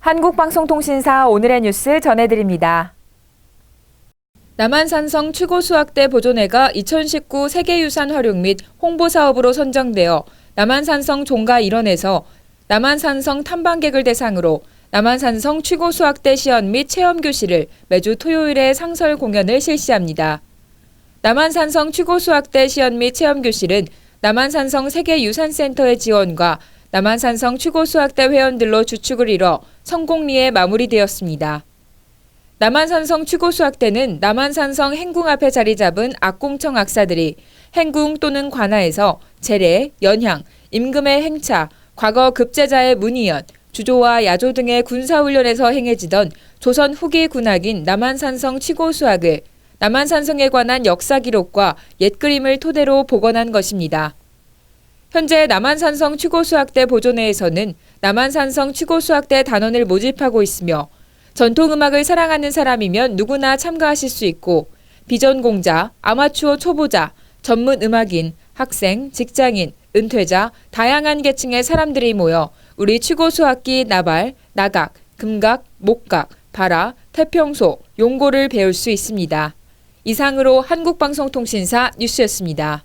한국방송통신사 오늘의 뉴스 전해드립니다. 남한산성 추고수학대 보존회가 2019 세계유산 활용 및 홍보 사업으로 선정되어 남한산성 종가 일원에서 남한산성 탐방객을 대상으로 남한산성 추고수학대 시연 및 체험 교실을 매주 토요일에 상설 공연을 실시합니다. 남한산성 추고수학대 시연 및 체험 교실은 남한산성 세계유산센터의 지원과 남한산성 추고수학대 회원들로 주축을 이뤄 성공리에 마무리되었습니다. 남한산성 추고수학대는 남한산성 행궁 앞에 자리 잡은 악공청 악사들이 행궁 또는 관아에서 재래, 연향, 임금의 행차, 과거 급제자의 문의연, 주조와 야조 등의 군사훈련에서 행해지던 조선 후기 군악인 남한산성 추고수학을 남한산성에 관한 역사 기록과 옛 그림을 토대로 복원한 것입니다. 현재 남한산성 추고수학대 보존회에서는 남한산성 추고수학대 단원을 모집하고 있으며 전통음악을 사랑하는 사람이면 누구나 참가하실 수 있고 비전공자, 아마추어 초보자, 전문 음악인, 학생, 직장인, 은퇴자, 다양한 계층의 사람들이 모여 우리 추고수학기 나발, 나각, 금각, 목각, 발화, 태평소, 용고를 배울 수 있습니다. 이상으로 한국방송통신사 뉴스였습니다.